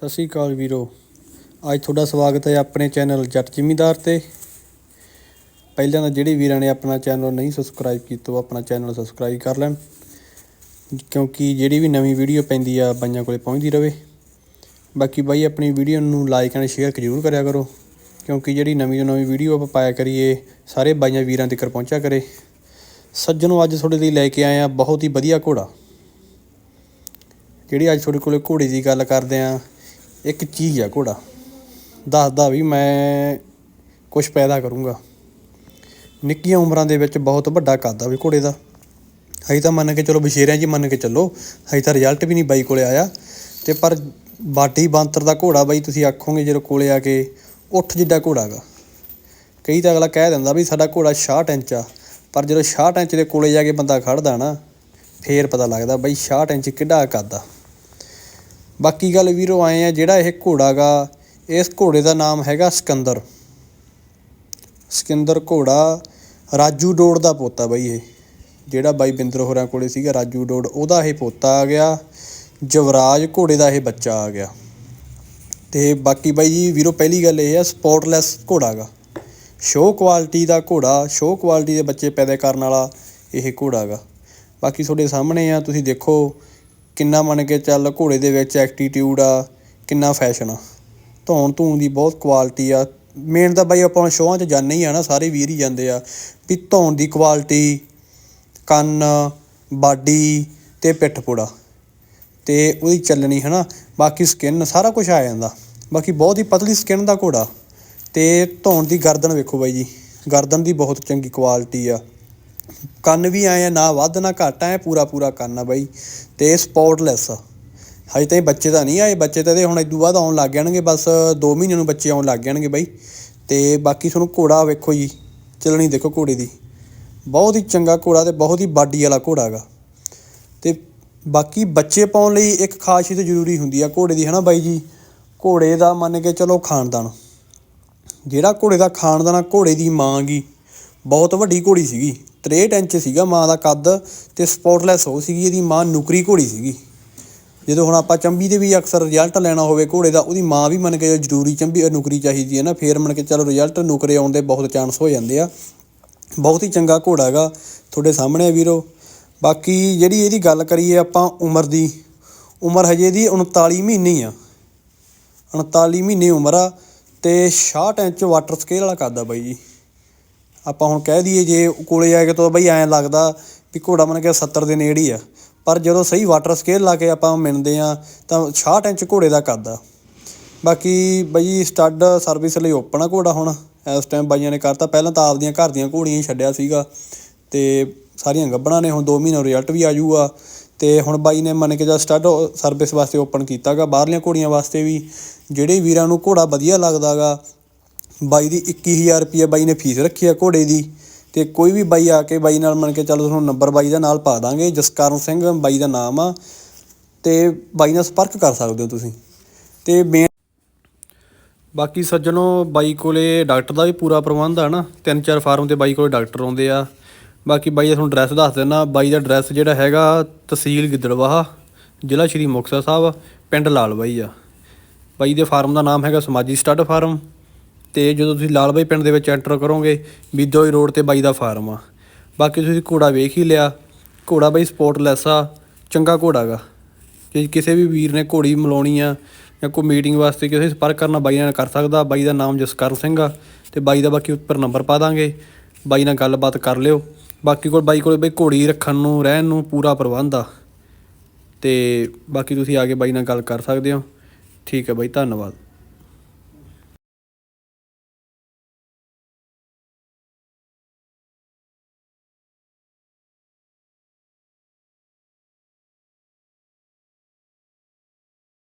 ਸਤਿ ਸ਼੍ਰੀ ਅਕਾਲ ਵੀਰੋ। ਅੱਜ ਤੁਹਾਡਾ ਸਵਾਗਤ ਹੈ ਆਪਣੇ ਚੈਨਲ ਜੱਟ ਜ਼ਿਮੀਦਾਰ ਤੇ। ਪਹਿਲਾਂ ਤਾਂ ਜਿਹੜੇ ਵੀਰਾਂ ਨੇ ਆਪਣਾ ਚੈਨਲ ਨਹੀਂ ਸਬਸਕ੍ਰਾਈਬ ਕੀਤਾ, ਉਹ ਆਪਣਾ ਚੈਨਲ ਸਬਸਕ੍ਰਾਈਬ ਕਰ ਲੈਣ। ਕਿਉਂਕਿ ਜਿਹੜੀ ਵੀ ਨਵੀਂ ਵੀਡੀਓ ਪੈਂਦੀ ਆ, ਬਾਈਆਂ ਕੋਲੇ ਪਹੁੰਚਦੀ ਰਵੇ। ਬਾਕੀ ਬਾਈ, ਆਪਣੀ ਵੀਡੀਓ ਨੂੰ ਲਾਈਕ ਐਂਡ ਸ਼ੇਅਰ ਜ਼ਰੂਰ ਕਰਿਆ ਕਰੋ। ਕਿਉਂਕਿ ਜਿਹੜੀ ਨਵੀਂ ਤੋਂ ਨਵੀਂ ਵੀਡੀਓ ਆਪਾਂ ਪਾਇਆ ਕਰੀਏ, ਸਾਰੇ ਬਾਈਆਂ ਵੀਰਾਂ ਤੱਕ ਪਹੁੰਚਿਆ ਕਰੇ। ਸੱਜਣੋ, ਅੱਜ ਤੁਹਾਡੇ ਲਈ ਲੈ ਕੇ ਆਏ ਆ ਬਹੁਤ ਹੀ ਵਧੀਆ ਘੋੜਾ। ਜਿਹੜੀ ਅੱਜ ਤੁਹਾਡੇ ਕੋਲੇ ਘੋੜੇ ਦੀ ਗੱਲ ਕਰਦੇ ਆ ਇੱਕ ਚੀਜ਼ ਆ ਘੋੜਾ। ਦੱਸਦਾ ਵੀ ਮੈਂ ਕੁਝ ਪੈਦਾ ਕਰੂੰਗਾ। ਨਿੱਕੀਆਂ ਉਮਰਾਂ ਦੇ ਵਿੱਚ ਬਹੁਤ ਵੱਡਾ ਕੱਦ ਆ ਵੀ ਘੋੜੇ ਦਾ। ਹਜੇ ਤਾਂ ਮੰਨ ਕੇ ਚਲੋ ਬਸ਼ੇਰਿਆਂ 'ਚ ਹੀ ਮੰਨ ਕੇ ਚੱਲੋ ਹਜੇ ਤਾਂ ਰਿਜ਼ਲਟ ਵੀ ਨਹੀਂ ਬਾਈ ਕੋਲੇ ਆਇਆ। ਤੇ ਪਰ ਬਾਡੀ ਬਾਂਤਰ ਦਾ ਘੋੜਾ ਬਾਈ ਤੁਸੀਂ ਆਖੋਗੇ ਜਦੋਂ ਕੋਲੇ ਆ ਕੇ ਉੱਠ ਜਿੱਡਾ ਘੋੜਾ ਗਾ। ਕਈ ਤਾਂ ਅਗਲਾ ਕਹਿ ਦਿੰਦਾ ਵੀ ਸਾਡਾ ਘੋੜਾ 66 ਇੰਚ ਆ। ਪਰ ਜਦੋਂ 66 ਇੰਚ ਦੇ ਕੋਲੇ ਜਾ ਕੇ ਬੰਦਾ ਖੜਦਾ ਨਾ, ਫੇਰ ਪਤਾ ਲੱਗਦਾ ਬਈ 66 ਇੰਚ ਕਿੱਡਾ ਕੱਦ ਆ ਬਾਕੀ ਗੱਲ ਵੀਰੋ ਆਏ ਆ ਜਿਹੜਾ ਇਹ ਘੋੜਾ ਗਾ, ਇਸ ਘੋੜੇ ਦਾ ਨਾਮ ਹੈਗਾ ਸਿਕੰਦਰ। ਸਿਕੰਦਰ ਘੋੜਾ ਰਾਜੂ ਡੋੜ ਦਾ ਪੋਤਾ ਬਾਈ ਇਹ। ਜਿਹੜਾ ਬਾਈ ਬਿੰਦਰ ਹੋਰਾਂ ਕੋਲੇ ਸੀਗਾ, ਰਾਜੂ ਡੋੜ, ਉਹਦਾ ਇਹ ਪੋਤਾ ਆ ਗਿਆ। ਜਵਰਾਜ ਘੋੜੇ ਦਾ ਇਹ ਬੱਚਾ ਆ ਗਿਆ। ਤੇ ਬਾਕੀ ਬਾਈ ਜੀ, ਵੀਰੋ ਪਹਿਲੀ ਗੱਲ ਇਹ ਆ, ਸਪੋਰਟਲੈਸ ਘੋੜਾ ਗਾ। ਸ਼ੋਅ ਕੁਆਲਿਟੀ ਦਾ ਘੋੜਾ, ਸ਼ੋਅ ਕੁਆਲਿਟੀ ਦੇ ਬੱਚੇ ਪੈਦਾ ਕਰਨ ਵਾਲਾ ਇਹ ਘੋੜਾ ਗਾ। ਬਾਕੀ ਤੁਹਾਡੇ ਸਾਹਮਣੇ ਆ, ਤੁਸੀਂ ਦੇਖੋ ਕਿੰਨਾ ਮੰਨ ਕੇ ਚੱਲ ਘੋੜੇ ਦੇ ਵਿੱਚ ਐਕਟੀਟਿਊਡ ਆ, ਕਿੰਨਾ ਫੈਸ਼ਨ ਆ। ਧੌਣ ਧੂਣ ਦੀ ਬਹੁਤ ਕੁਆਲਿਟੀ ਆ। ਮੇਨ ਤਾਂ ਬਾਈ ਆਪਾਂ ਸ਼ੋਆਂ 'ਚ ਜਾਂਦੇ ਹੀ ਆ ਨਾ, ਸਾਰੇ ਵੀਰ ਹੀ ਜਾਂਦੇ ਆ। ਵੀ ਧੌਣ ਦੀ ਕੁਆਲਿਟੀ ਕੰਨ, ਬਾਡੀ ਤੇ ਪਿੱਠ ਪੂੜਾ। ਤੇ ਉਹਦੀ ਚੱਲਣੀ ਹਨਾ, ਬਾਕੀ ਸਕਿਨ ਸਾਰਾ ਕੁਝ ਆ ਜਾਂਦਾ। ਬਾਕੀ ਬਹੁਤ ਹੀ ਪਤਲੀ ਸਕਿਨ ਦਾ ਘੋੜਾ। ਤੇ ਧੌਣ ਦੀ ਗਰਦਨ ਵੇਖੋ ਬਾਈ ਜੀ, ਗਰਦਨ ਦੀ ਬਹੁਤ ਚੰਗੀ ਕੁਆਲਿਟੀ ਆ। ਕੰਨ ਵੀ ਆਏ ਆ, ਨਾ ਵੱਧ, ਨਾ ਘੱਟ ਆਏ ਪੂਰਾ ਪੂਰਾ ਕੰਨ ਆ ਬਾਈ, ਤੇ ਸਪੋਰਟਲੈਸ ਹਜੇ ਤਾਂ ਬੱਚੇ ਤਾਂ ਨਹੀਂ ਆਏ, ਬੱਚੇ ਤਾਂ ਇਹਦੇ ਹੁਣ ਇਦੋਂ ਬਾਅਦ ਆਉਣ ਲੱਗ ਜਾਣਗੇ, ਬਸ 2 ਮਹੀਨੇ ਨੂੰ ਬੱਚੇ ਆਉਣ ਲੱਗ ਜਾਣਗੇ ਬਾਈ। ਤੇ ਬਾਕੀ ਤੁਹਾਨੂੰ ਘੋੜਾ ਵੇਖੋ ਜੀ, ਚੱਲਣੀ ਦੇਖੋ ਘੋੜੇ ਦੀ। ਬਹੁਤ ਹੀ ਚੰਗਾ ਘੋੜਾ ਤੇ ਬਹੁਤ ਹੀ ਬਾਡੀ ਵਾਲਾ ਘੋੜਾ ਹੈਗਾ। ਤੇ ਬਾਕੀ ਬੱਚੇ ਪਾਉਣ ਲਈ ਇੱਕ ਖਾਸੀਅਤ ਜ਼ਰੂਰੀ ਹੁੰਦੀ ਆ ਘੋੜੇ ਦੀ, ਹਨਾ ਬਾਈ ਜੀ? ਘੋੜੇ ਦਾ ਮੰਨ ਕੇ ਚਲੋ ਖਾਨਦਾਨ। ਜਿਹੜਾ ਘੋੜੇ ਦਾ ਖਾਨਦਾਨ ਆ, ਘੋੜੇ ਦੀ ਮਾਂ ਗਈ ਬਹੁਤ ਵੱਡੀ ਘੋੜੀ ਸੀਗੀ। 63 ਇੰਚ ਸੀਗਾ ਮਾਂ ਦਾ ਕੱਦ ਤੇ ਸਪੋਰਟਲੈਸ ਹੋ ਸੀਗੀ, ਇਹਦੀ ਮਾਂ ਨੁਕਰੀ ਘੋੜੀ ਸੀਗੀ। ਜਦੋਂ ਹੁਣ ਆਪਾਂ ਚੰਬੀ ਦੇ ਵੀ ਅਕਸਰ ਰਿਜ਼ਲਟ ਲੈਣਾ ਹੋਵੇ ਘੋੜੇ ਦਾ, ਉਹਦੀ ਮਾਂ ਵੀ ਮੰਨ ਕੇ ਜ਼ਰੂਰੀ ਚੰਬੀ ਨੁਕਰੀ ਚਾਹੀਦੀ ਹੈ ਨਾ, ਫੇਰ ਮੰਨ ਕੇ ਚਲੋ ਰਿਜ਼ਲਟ ਨੁਕਰੇ ਆਉਣ ਦੇ ਬਹੁਤ ਚਾਂਸ ਹੋ ਜਾਂਦੇ ਆ। ਬਹੁਤ ਹੀ ਚੰਗਾ ਘੋੜਾ ਹੈਗਾ ਤੁਹਾਡੇ ਸਾਹਮਣੇ ਆ ਵੀਰੋ। ਬਾਕੀ ਜਿਹੜੀ ਇਹਦੀ ਗੱਲ ਕਰੀਏ ਆਪਾਂ ਉਮਰ ਦੀ, ਉਮਰ ਹਜੇ ਇਹਦੀ 39 ਮਹੀਨੇ ਆ। 39 ਮਹੀਨੇ ਉਮਰ ਆ ਤੇ 66 ਇੰਚ ਵਾਟਰ ਸਕੇਲ ਵਾਲਾ ਕੱਦ ਆ ਬਾਈ ਜੀ। ਆਪਾਂ ਹੁਣ ਕਹਿ ਦਈਏ ਜੇ ਕੋਲੇ ਆ ਕੇ ਤਾਂ ਬਈ ਐਂ ਲੱਗਦਾ ਵੀ ਘੋੜਾ ਮਨ ਕੇ 70 ਦੇ ਨੇੜੇ ਹੀ ਆ। ਪਰ ਜਦੋਂ ਸਹੀ ਵਾਟਰ ਸਕੇਲ ਲਾ ਕੇ ਆਪਾਂ ਮਿਣਦੇ ਆ ਤਾਂ 66 ਇੰਚ ਘੋੜੇ ਦਾ ਕੱਦ ਆ। ਬਾਕੀ ਬਈ ਸਟੱਡ ਸਰਵਿਸ ਲਈ ਓਪਨ ਆ ਘੋੜਾ ਹੁਣ। ਇਸ ਟਾਈਮ ਬਾਈਆਂ ਨੇ ਕਰਤਾ। ਪਹਿਲਾਂ ਤਾਂ ਆਪਦੀਆਂ ਘਰ ਦੀਆਂ ਘੋੜੀਆਂ ਹੀ ਛੱਡਿਆ ਸੀਗਾ। ਤੇ ਸਾਰੀਆਂ ਗੱਬਣਾ ਨੇ। ਹੁਣ 2 ਮਹੀਨੇ ਰਿਜ਼ਲਟ ਵੀ ਆ ਜਾਊਗਾ। ਤੇ ਹੁਣ ਬਾਈ ਨੇ ਮੰਨ ਕੇ ਜਾ ਸਟੱਡ ਸਰਵਿਸ ਵਾਸਤੇ ਓਪਨ ਕੀਤਾਗਾ। ਬਾਹਰਲੀਆਂ ਘੋੜੀਆਂ ਵਾਸਤੇ ਵੀ। ਜਿਹੜੇ ਵੀਰਾਂ ਨੂੰ ਘੋੜਾ ਵਧੀਆ ਲੱਗਦਾਗਾ ਬਾਈ ਦੀ 21000 ਰੁਪਏ ਬਾਈ ਨੇ ਫੀਸ ਰੱਖੀ ਆ ਘੋੜੇ ਦੀ ਤੇ ਕੋਈ ਵੀ ਬਾਈ ਆ ਕੇ ਬਾਈ ਨਾਲ ਮੰਨ ਕੇ ਚੱਲ ਤੁਹਾਨੂੰ ਨੰਬਰ ਬਾਈ ਦਾ ਨਾਲ ਪਾ ਦਾਂਗੇ, ਜਸਕਰਨ ਸਿੰਘ ਬਾਈ ਦਾ ਨਾਮ ਆ ਤੇ ਬਾਈ ਨਾਲ ਸੰਪਰਕ ਕਰ ਸਕਦੇ ਹੋ ਤੁਸੀਂ। ਤੇ ਮੇਨ ਬਾਕੀ ਸੱਜਣੋ, ਬਾਈ ਕੋਲੇ ਡਾਕਟਰ ਦਾ ਵੀ ਪੂਰਾ ਪ੍ਰਬੰਧ ਆ ਨਾ, ਤਿੰਨ ਚਾਰ ਫਾਰਮ ਤੇ ਬਾਈ ਕੋਲੇ ਡਾਕਟਰ ਆਉਂਦੇ ਆ। ਬਾਕੀ ਬਾਈ ਦਾ ਤੁਹਾਨੂੰ ਐਡਰੈਸ ਦੱਸ ਦਿੰਦਾ ਬਾਈ ਦਾ ਐਡਰੈਸ ਜਿਹੜਾ ਹੈਗਾ ਤਹਿਸੀਲ ਗਿੱਦੜਵਾਹਾ, ਜ਼ਿਲ੍ਹਾ ਸ਼੍ਰੀ ਮੁਕਤਸਰ ਸਾਹਿਬ, ਪਿੰਡ ਲਾਲ ਬਾਈ ਆ। ਬਾਈ ਦੇ ਫਾਰਮ ਦਾ ਨਾਮ ਹੈਗਾ ਸਮਾਜੀ ਸਟੱਡ ਫਾਰਮ। ਤੇ ਜਦੋਂ ਤੁਸੀਂ ਲਾਲ ਬਾਈ ਪਿੰਡ ਦੇ ਵਿੱਚ ਐਂਟਰ ਕਰੋਗੇ ਬੀਦੋਈ ਰੋਡ ਤੇ ਬਾਈ ਦਾ ਫਾਰਮ ਆ। ਬਾਕੀ ਤੁਸੀਂ ਘੋੜਾ ਵੇਖ ਹੀ ਲਿਆ। ਘੋੜਾ ਬਾਈ ਸਪੋਰਟਲੈਸ ਆ, ਚੰਗਾ ਘੋੜਾ ਗਾ। ਜੇ ਕਿਸੇ ਵੀ ਵੀਰ ਨੇ ਘੋੜੀ ਮਲਾਉਣੀ ਆ ਜਾਂ ਕੋਈ ਮੀਟਿੰਗ ਵਾਸਤੇ ਕਿਸੇ ਸੰਪਰਕ ਕਰਨਾ, ਬਾਈ ਨਾਲ ਕਰ ਸਕਦਾ। ਬਾਈ ਦਾ ਨਾਮ ਜਸਕਰਨ ਸਿੰਘ ਆ ਤੇ ਬਾਈ ਦਾ ਬਾਕੀ ਉੱਪਰ ਨੰਬਰ ਪਾ ਦਾਂਗੇ। ਬਾਈ ਨਾਲ ਗੱਲਬਾਤ ਕਰ ਲਿਓ। ਬਾਕੀ ਕੋਲ ਬਾਈ ਕੋਲ ਬਈ ਘੋੜੀ ਰੱਖਣ ਨੂੰ, ਰਹਿਣ ਨੂੰ ਪੂਰਾ ਪ੍ਰਬੰਧ ਆ। ਤੇ ਬਾਕੀ ਤੁਸੀਂ ਆ ਕੇ ਬਾਈ ਨਾਲ ਗੱਲ ਕਰ ਸਕਦੇ ਹੋ। ਠੀਕ ਹੈ ਬਾਈ, ਧੰਨਵਾਦ।